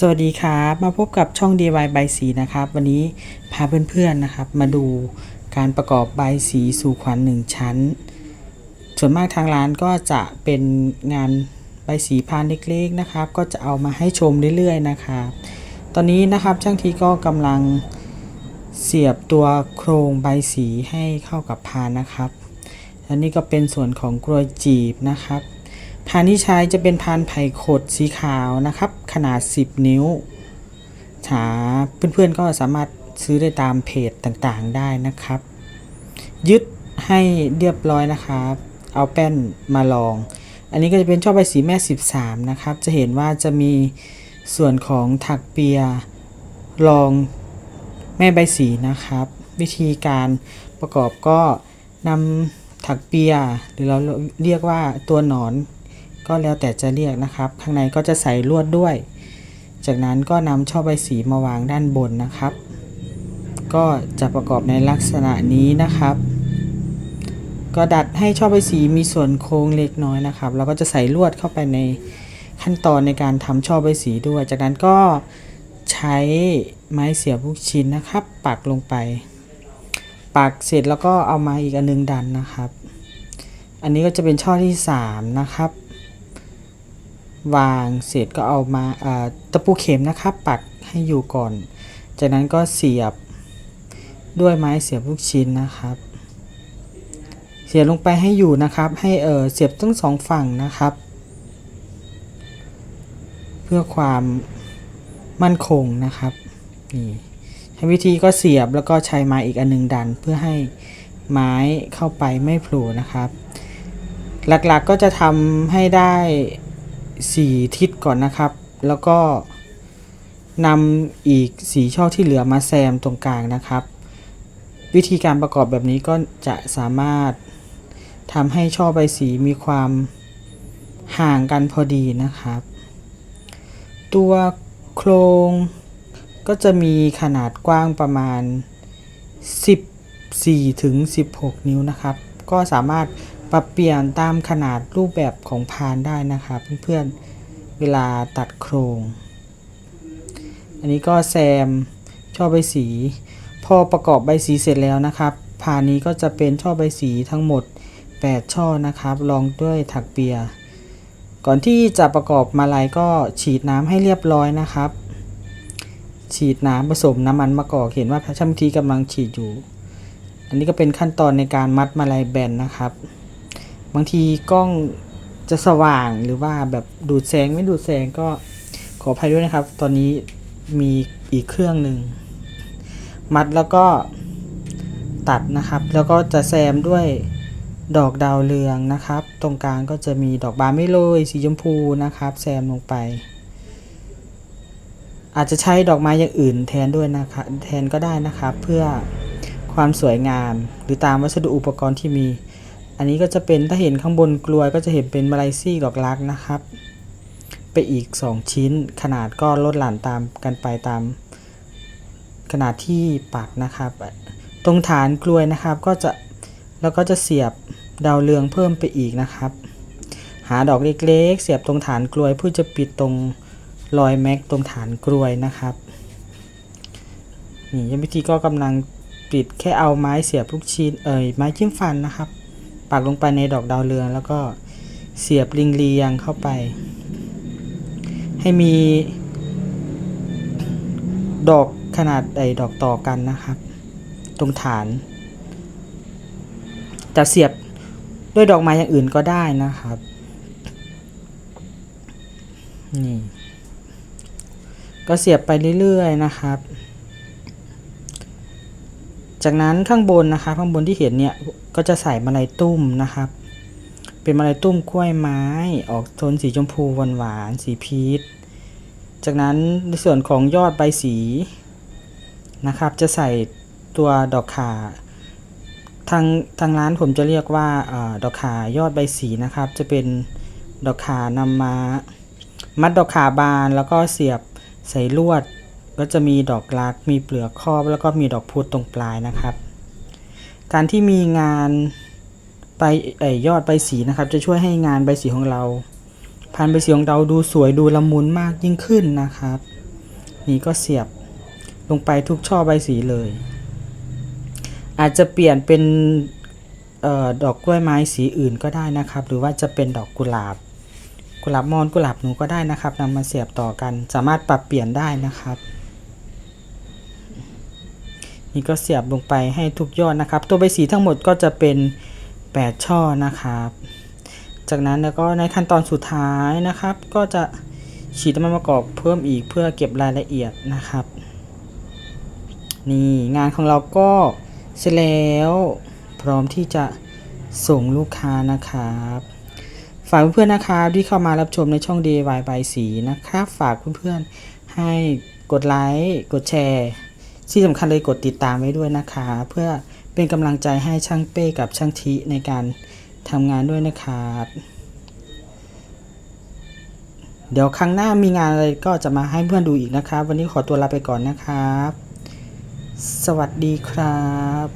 สวัสดีครับมาพบกับช่อง DIY ใบสีนะครับ วันนี้พาเพื่อนๆนะครับ มาดูการประกอบใบสีสู่ขวัญหนึ่งชั้น ส่วนมากทางร้านก็จะเป็นงานใบสีพานเล็กๆนะครับ ก็จะเอามาให้ชมเรื่อยๆนะครับตอนนี้นะครับช่างทีก็กำลังเสียบตัวโครงใบสีให้เข้ากับพานนะครับอันนี้ก็เป็นส่วนของกรวยจีบนะครับานที่ใช้จะเป็นพานไผ่ขดสีขาวนะครับ ขนาด 10 นิ้วหาเพื่อนๆก็สามารถซื้อได้ตามเพจต่างๆได้นะครับ ยึดให้เรียบร้อยนะครับ เอาแป้นมาลอง อันนี้ก็จะเป็นช่อใบสีแม่ 13 นะครับ จะเห็นว่าจะมีส่วนของถักเปียรองแม่ใบสีนะครับ วิธีการประกอบก็นำถักเปียหรือเราเรียกว่าตัวหนอน ก็แล้วแต่จะเรียกนะครับ ข้างในก็จะใส่ลวดด้วย จากนั้นก็นำช่อใบสีมาวางด้านบนนะครับ ก็จะประกอบในลักษณะนี้นะครับก็ดัดให้ช่อใบสีมีส่วนโค้งเล็กน้อยนะครับเราก็จะใส่ลวดเข้าไปในขั้นตอนในการทำช่อใบสีด้วย จากนั้นก็ใช้ไม้เสียบลูกชิ้นนะครับ ปักลงไป ปักเสร็จแล้วก็เอามาอีกอันนึงดันนะครับ อันนี้ก็จะเป็นช่อที่ 3 นะครับ วางเสร็จก็เอามาตะปูเข็มนะครับปักให้อยู่ก่อน จากนั้นก็เสียบด้วยไม้เสียบลูกชิ้นนะครับ เสียบลงไปให้อยู่นะครับ ให้เออเสียบทั้งสองฝั่งนะครับ เพื่อความมั่นคงนะครับนี่ใช้วิธีก็เสียบแล้วก็ใช้ไม้อีกอันหนึงดัน เพื่อให้ไม้เข้าไปไม่โผล่นะครับ หลักๆกก็จะทำให้ได้ 4 ทิศก่อนนะครับ แล้วก็นำอีกสีช่อที่เหลือมาแซมตรงกลางนะครับ วิธีการประกอบแบบนี้ก็จะสามารถทำให้ช่อใบสีมีความห่างกันพอดีนะครับ ตัวโครงก็จะมีขนาดกว้างประมาณ 14ถึง16 นิ้วนะครับ ก็สามารถ ปรับเปลี่ยนตามขนาดรูปแบบของพานได้นะครับเพื่อนๆเวลาตัดโครง อันนี้ก็แซมช่อใบสี พอประกอบใบสีเสร็จแล้วนะครับพานนี้ก็จะเป็นช่อใบสีทั้งหมด 8 ช่อนะครับรองด้วยถักเปีย ก่อนที่จะประกอบมาลัยก็ฉีดน้ำให้เรียบร้อยนะครับ ฉีดน้ำผสมน้ำมันมะกอกเห็นว่าพระช่างทีกำลังฉีดอยู่ อันนี้ก็เป็นขั้นตอนในการมัดมาลัยแบนนะครับ บางทีกล้องจะสว่างหรือว่าแบบดูดแสงไม่ดูดแสงก็ขออภัยด้วยนะครับ ตอนนี้มีอีกเครื่องหนึ่งมัดแล้วก็ตัดนะครับ แล้วก็จะแซมด้วยดอกดาวเรืองนะครับ ตรงกลางก็จะมีดอกบานไม่โรยสีชมพูนะครับ แซมลงไป อาจจะใช้ดอกไม้อย่างอื่นแทนด้วยนะครับแทนก็ได้นะครับ เพื่อความสวยงาม หรือตามวัสดุอุปกรณ์ที่มี อันนี้ก็จะเป็นถ้าเห็นข้างบนกลวยก็จะเห็นเป็นมาลายซี่ดอกรักนะครับ ไปอีก 2 ชิ้นขนาดก็ลดหลั่นตามกันไปตามขนาดที่ปักนะครับ ตรงฐานกลวยนะครับก็จะแล้วก็จะเสียบดาวเรืองเพิ่มไปอีกนะครับ หาดอกเล็กๆ เสียบตรงฐานกลวยเพื่อจะปิดตรงรอยแม็กตรงฐานกลวยนะครับนี่ยังวิธีก็กำลังปิดแค่เอาไม้เสียบลูกชิ้นเอ่ยไม้จิ้มฟันนะครับ ปักลงไปในดอกดาวเรือง แล้วก็เสียบริงเรียงเข้าไป ให้มีดอกขนาดใดดอกต่อกันนะครับ ตรงฐานจะเสียบด้วยดอกไม้อย่างอื่นก็ได้นะครับนี่ก็เสียบไปเรื่อยๆนะครับ จากนั้นข้างบนนะครับข้างบนที่เห็นเนี่ยก็จะใส่มาลัยตุ้มนะครับ เป็นมาลัยตุ้มกล้วยไม้ ออกโทนสีชมพูหวานหวานๆสีพีชจากนั้นในส่วนของยอดใบสีนะครับ จะใส่ตัวดอกขาทางทางร้านผมจะเรียกว่าอดอกขายอดใบสีนะครับ จะเป็นดอกขานำมา มัดดอกขาบานแล้วก็เสียบใส่ลวด ก็จะมีดอกรัก มีเปลือกครอบ แล้วก็มีดอกพุธตรงปลายนะครับ การที่มีงานใบเอ่ยยอดใบสีนะครับ จะช่วยให้งานใบสีของเราพันใบสีของเราดูสวยดูละมุนมากยิ่งขึ้นนะครับ นี่ก็เสียบลงไปทุกช่อใบสีเลย อาจจะเปลี่ยนเป็นออดอกกล้วยไม้สีอื่นก็ได้นะครับ หรือว่าจะเป็นดอกกุหลาบ กุหลาบมอนกุหลาบหนูก็ได้นะครับนำมาเสียบต่อกัน สามารถปรับเปลี่ยนได้นะครับ นี่ก็เสียบลงไปให้ทุกยอดนะครับ ตัวใบสีทั้งหมดก็จะเป็น 8 ช่อนะครับ จากนั้นแล้วก็ในขั้นตอนสุดท้ายนะครับ ก็จะฉีดน้ำมันมะกอกเพิ่มอีกเพื่อเก็บรายละเอียดนะครับ นี่งานของเราก็เสร็จแล้วพร้อมที่จะส่งลูกค้านะครับฝากเพื่อนๆนะครับที่เข้ามารับชมในช่อง DIY ใบสีนะครับ ฝากเพื่อนๆให้กดไลค์กดแชร์ ที่สำคัญเลยกดติดตามไว้ด้วยนะคะ เพื่อเป็นกำลังใจให้ช่างเป้กับช่างทีในการทำงานด้วยนะครับเดี๋ยวครั้งหน้ามีงานอะไรก็จะมาให้เพื่อนดูอีกนะครับ วันนี้ขอตัวลาไปก่อนนะครับ สวัสดีครับ